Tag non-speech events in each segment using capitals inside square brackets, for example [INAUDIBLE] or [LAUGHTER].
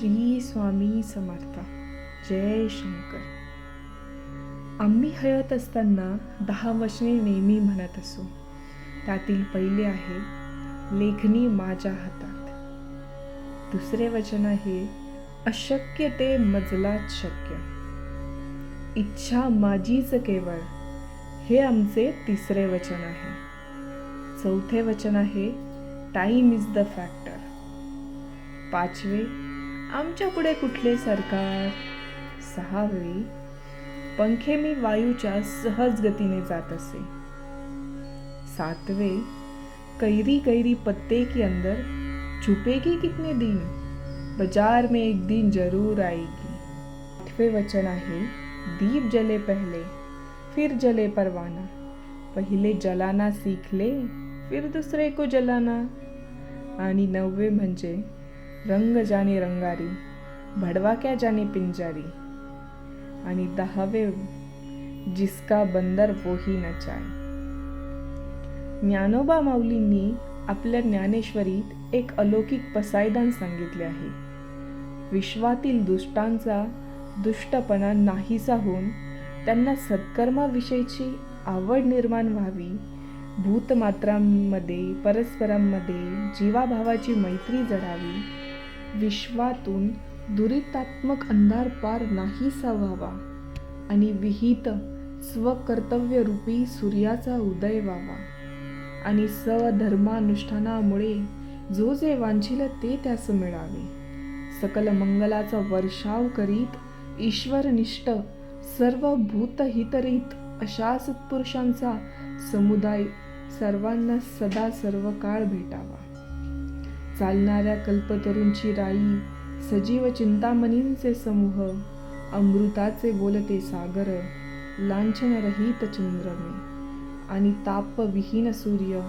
श्री स्वामी समर्थ. जय शंकर. आम्ही हळत असताना दहा वचने नेहमी म्हणत असू. त्यातील पहिले आहे लेखनी माझ्या हातात. दुसरे वचन आहे अशक्य ते मजलात शक्य. इच्छा माझीच केवळ हे आमचे तिसरे वचन आहे. चौथे वचन आहे टाईम इज द फॅक्टर पाचवे आमच्या पुढे कुठले सरकार? सहावे पंखे मी वायूच्या सहज गतीने जात असे. सातवे कैरी कैरी पत्ते के अंदर छुपेगी कितने दिन? बाजार में एक दिन जरूर आएगी. आठवे वचन आहे दीप जले पहले फिर जले परवाना. पहिले जलाना सीख ले फिर दुसरे को जलाना. आणि नववे म्हणजे रंग जाने रंगारी भडवाक्या जाने पिंजारी। आणि दहावे जिसका बंदर वोही नचाय ज्ञानोबा माऊलींनी आपल्या ज्ञानेश्वरीत एक अलौकिक पसायदान सांगितले आहे. विश्वातील दुष्टांचा दुष्टपणा नाहीसा होऊन त्यांना सत्कर्माविषयीची आवड निर्माण व्हावी भूतमात्रांमध्ये परस्परांमध्ये जीवाभावाची मैत्री जडावी विश्वातून दुरितात्मक अंधार पार नाहीसा व्हावा आणि विहित स्वकर्तव्यरूपी सूर्याचा उदय व्हावा. आणि सधर्मानुष्ठानामुळे जो जे वांछिल ते त्यास मिळावे. सकल मंगलाचा वर्षाव करीत ईश्वरनिष्ठ सर्व भूतहितरित अशा सत्पुरुषांचा समुदाय सर्वांना सदा सर्व काळ भेटावा. चालणाऱ्या कल्पतरूंची राई सजीव चिंतामणींचे समूह अमृताचे बोलते सागर लांछनरहित चंद्रमे आणि तापविहीन सूर्य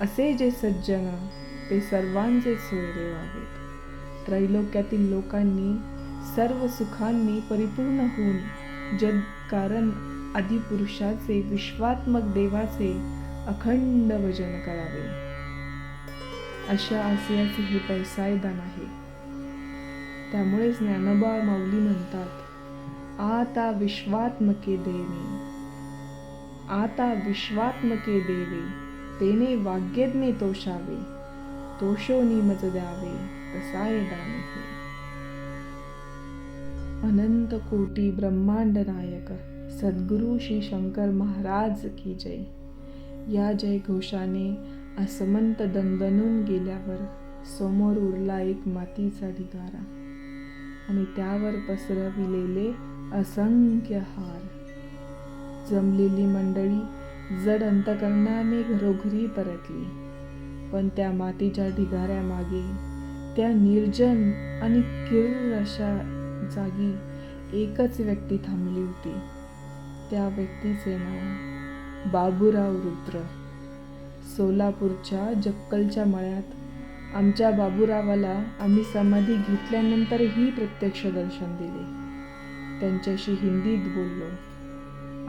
असे जे सज्जन ते सर्वांचे सोयरे व्हावेत त्रैलोक्यातील लोकांनी सर्व सुखांनी परिपूर्ण होऊन जग कारण आदिपुरुषाचे विश्वात्मक देवाचे अखंड भजन करावे. अशा आशयाचे हे पैसायदान आहे. त्यामुळे ज्ञानोबा माऊली म्हणतात आता विश्वात्मके देवे आता विश्वात्मके देवे तेने वाग्यज्ञे तोषावे तोषोनी मज द्यावे तसाय दान अनंत कोटी ब्रह्मांड नायक सद्गुरु श्री शंकर महाराज की जय. या जय घोषाने असमंत दणदणून गेल्यावर समोर उरला एक मातीचा ढिगारा आणि त्यावर पसरविलेले असंख्य हार. जमलेली मंडळी जड अंतकरणाने घरोघरी परतली पण त्या मातीच्या ढिगाऱ्यामागे त्या निर्जन आणि किर अशा जागी एकच व्यक्ती थांबली होती. त्या व्यक्तीचे नाव बाबूराव रुद्र. सोलापूरच्या जक्कलच्या मळ्यात. आमच्या बाबूरावाला आम्ही समाधी घेतल्यानंतरही प्रत्यक्ष दर्शन दिले. त्यांच्याशी हिंदीत बोललो.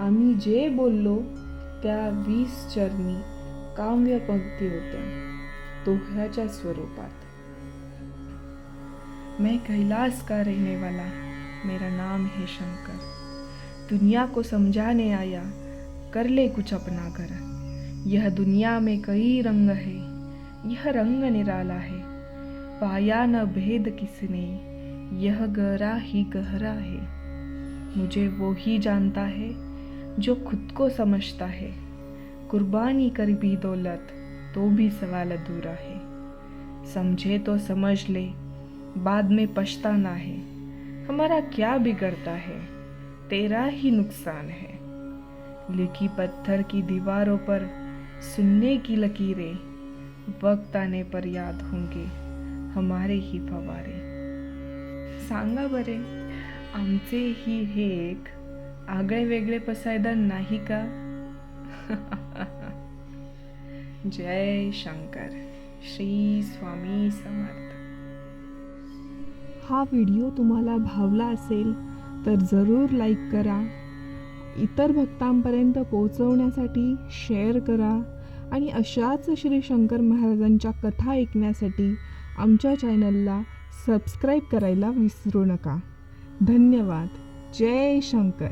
आम्ही जे बोललो त्या वीस चरणी काव्य पंक्ती होत्या दोह्याच्या स्वरूपात. मैं कैलाश का रहने वाला मेरा नाम है शंकर. दुनिया को समझाने आया कर ले कुछ अपना कर यह दुनिया में कई रंग है, यह रंग निराला है। पाया न भेद किसने, यह गहरा ही गहरा है। मुझे वो ही जानता है, जो खुद को समझता है। कुर्बानी कर भी दौलत तो भी सवाल अधूरा है। समझे तो समझ ले, बाद में पछताना है। हमारा क्या बिगड़ता है, तेरा ही नुकसान है। लिखी पत्थर की दीवारों पर सुनने की लकीरें वक्त आने पर याद होंगे हमारे ही फवारे। सांगा बरे आमचे ही हे एक आगळे वेगळे पसायदान नाही का? [LAUGHS] जय शंकर श्री स्वामी समर्थ। हा व्हिडिओ तुम्हाला भावला असेल तर जरूर लाईक करा इतर भक्तांपर्यंत पोहोचवण्यासाठी शेअर करा आणि अशाच श्री शंकर महाराजांच्या कथा ऐकण्यासाठी आमच्या चॅनलला सबस्क्राईब करायला विसरू नका. धन्यवाद. जय शंकर.